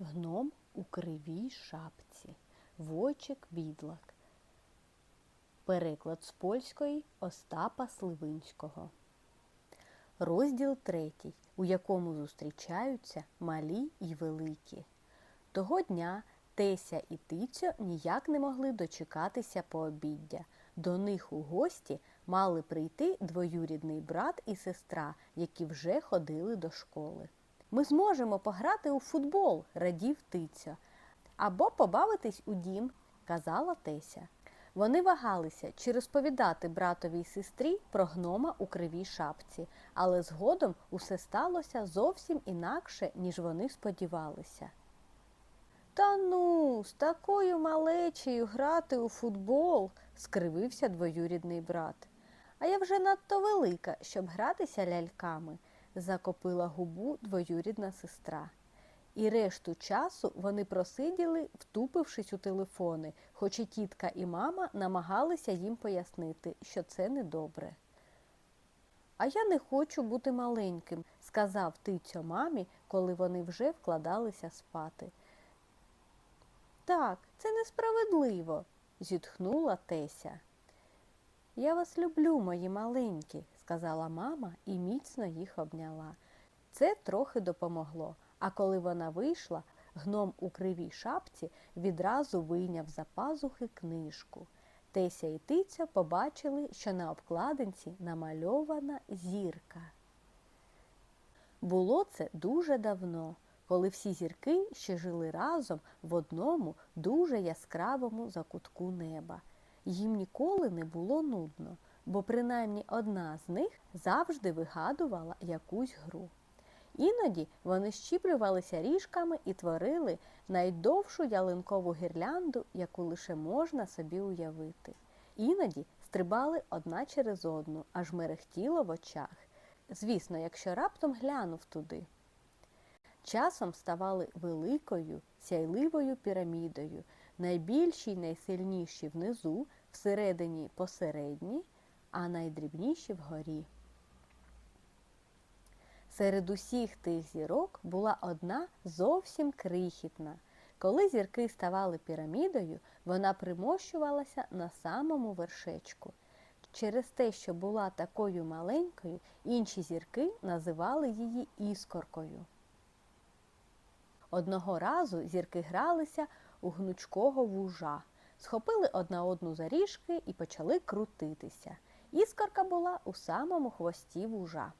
Гном у кривій шапці. Войчик Відлак. Переклад з польської Остапа Сливинського. Розділ третій, у якому зустрічаються малі й великі. Того дня Теся і Тицьо ніяк не могли дочекатися пообіддя. До них у гості мали прийти двоюрідний брат і сестра, які вже ходили до школи. Ми зможемо пограти у футбол, радів Тицьо, або побавитись у дім, казала Теся. Вони вагалися, чи розповідати братовій сестрі про гнома у кривій шапці, але згодом усе сталося зовсім інакше, ніж вони сподівалися. Та ну, з такою малечею грати у футбол, скривився двоюрідний брат. А я вже надто велика, щоб гратися ляльками, закопила губу двоюрідна сестра. І решту часу вони просиділи, втупившись у телефони, хоч і тітка і мама намагалися їм пояснити, що це недобре. А я не хочу бути маленьким, сказав тицьо мамі, коли вони вже вкладалися спати. Так, це несправедливо, зітхнула Теся. Я вас люблю, мої маленькі, сказала мама і міцно їх обняла. Це трохи допомогло. А коли вона вийшла, гном у кривій шапці відразу вийняв за пазухи книжку. Теся і Тиця побачили, що на обкладинці намальована зірка. Було це дуже давно, коли всі зірки ще жили разом в одному дуже яскравому закутку неба. Їм ніколи не було нудно, бо принаймні одна з них завжди вигадувала якусь гру. Іноді вони щіплювалися ріжками і творили найдовшу ялинкову гірлянду, яку лише можна собі уявити. Іноді стрибали одна через одну, аж мерехтіло в очах. Звісно, якщо раптом глянув туди. Часом ставали великою сяйливою пірамідою, найбільші й найсильніші внизу, всередині посередні, а найдрібніші вгорі. Серед усіх тих зірок була одна зовсім крихітна. Коли зірки ставали пірамідою, вона примощувалася на самому вершечку. Через те, що була такою маленькою, інші зірки називали її іскоркою. Одного разу зірки гралися у гнучкого вужа, схопили одна одну за ріжки і почали крутитися. Іскорка була у самому хвості вужа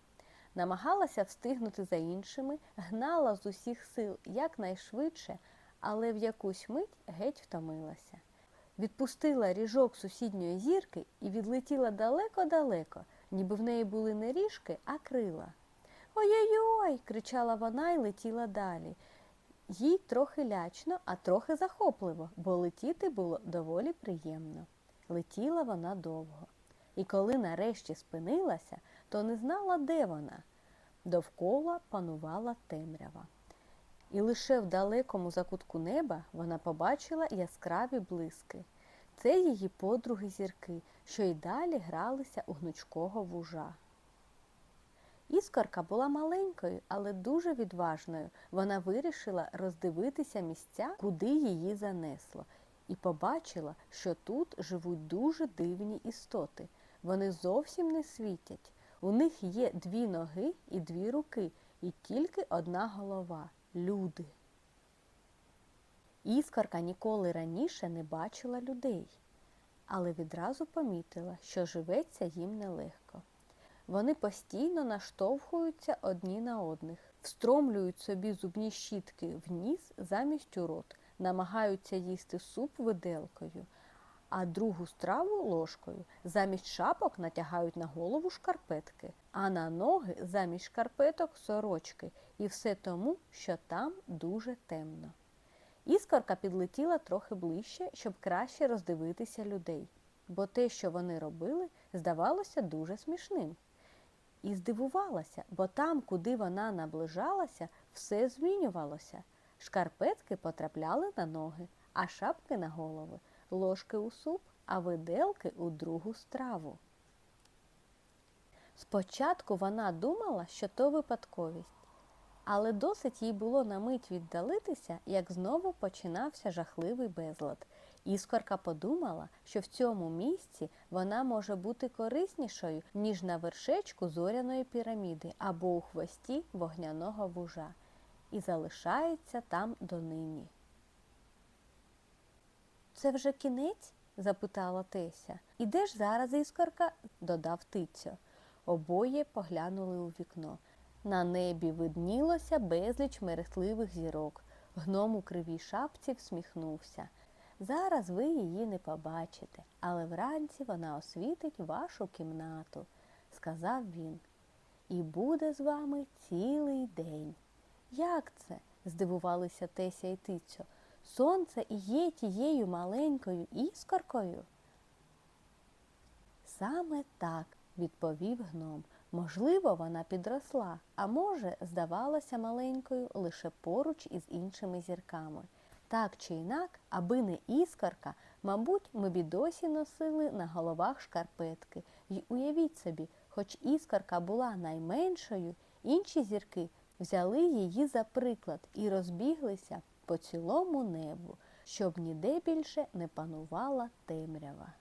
намагалася встигнути за іншими, гнала з усіх сил якнайшвидше, але в якусь мить геть втомилася. Відпустила ріжок сусідньої зірки і відлетіла далеко-далеко, ніби в неї були не ріжки, а крила. Ой-ой-ой! кричала вона і летіла далі. Їй трохи лячно, а трохи захопливо, бо летіти було доволі приємно. Летіла вона довго. І коли нарешті спинилася, то не знала, де вона. Довкола панувала темрява. І лише в далекому закутку неба вона побачила яскраві блиски. Це її подруги зірки, що й далі гралися у гнучкого вужа. Іскорка була маленькою, але дуже відважною. Вона вирішила роздивитися місця, куди її занесло, і побачила, що тут живуть дуже дивні істоти. Вони зовсім не світять. У них є дві ноги і дві руки, і тільки одна голова люди. Іскорка ніколи раніше не бачила людей, але відразу помітила, що живеться їм нелегко. Вони постійно наштовхуються одні на одних, встромлюють собі зубні щітки в ніс замість у рот, намагаються їсти суп виделкою а другу страву ложкою замість шапок натягають на голову шкарпетки, а на ноги замість шкарпеток сорочки. І все тому, що там дуже темно. Іскорка підлетіла трохи ближче, щоб краще роздивитися людей, бо те, що вони робили, здавалося дуже смішним. І здивувалася, бо там, куди вона наближалася, все змінювалося. Шкарпетки потрапляли на ноги, а шапки на голови ложки у суп, а виделки у другу страву. Спочатку вона думала, що то випадковість, Але досить їй було на мить віддалитися, як знову починався жахливий безлад. Іскорка подумала, що в цьому місці вона може бути кориснішою, ніж на вершечку зоряної піраміди або у хвості вогняного вужа, і залишається там донині. Це вже кінець? запитала Теся. І де ж зараз іскорка? додав Тицьо. Обоє поглянули у вікно. На небі виднілося безліч мерехтливих зірок. Гном у кривій шапці всміхнувся. Зараз ви її не побачите, але вранці вона освітить вашу кімнату, сказав він. І буде з вами цілий день. Як це? здивувалися Теся і Тицьо. Сонце і є тією маленькою іскоркою? Саме так, відповів гном. Можливо, вона підросла, а може, здавалася маленькою лише поруч із іншими зірками. Так чи інак, аби не іскарка, мабуть, ми б і досі носили на головах шкарпетки. І уявіть собі, хоч іскарка була найменшою, інші зірки взяли її за приклад і розбіглися по цілому небу, щоб ніде більше не панувала темрява.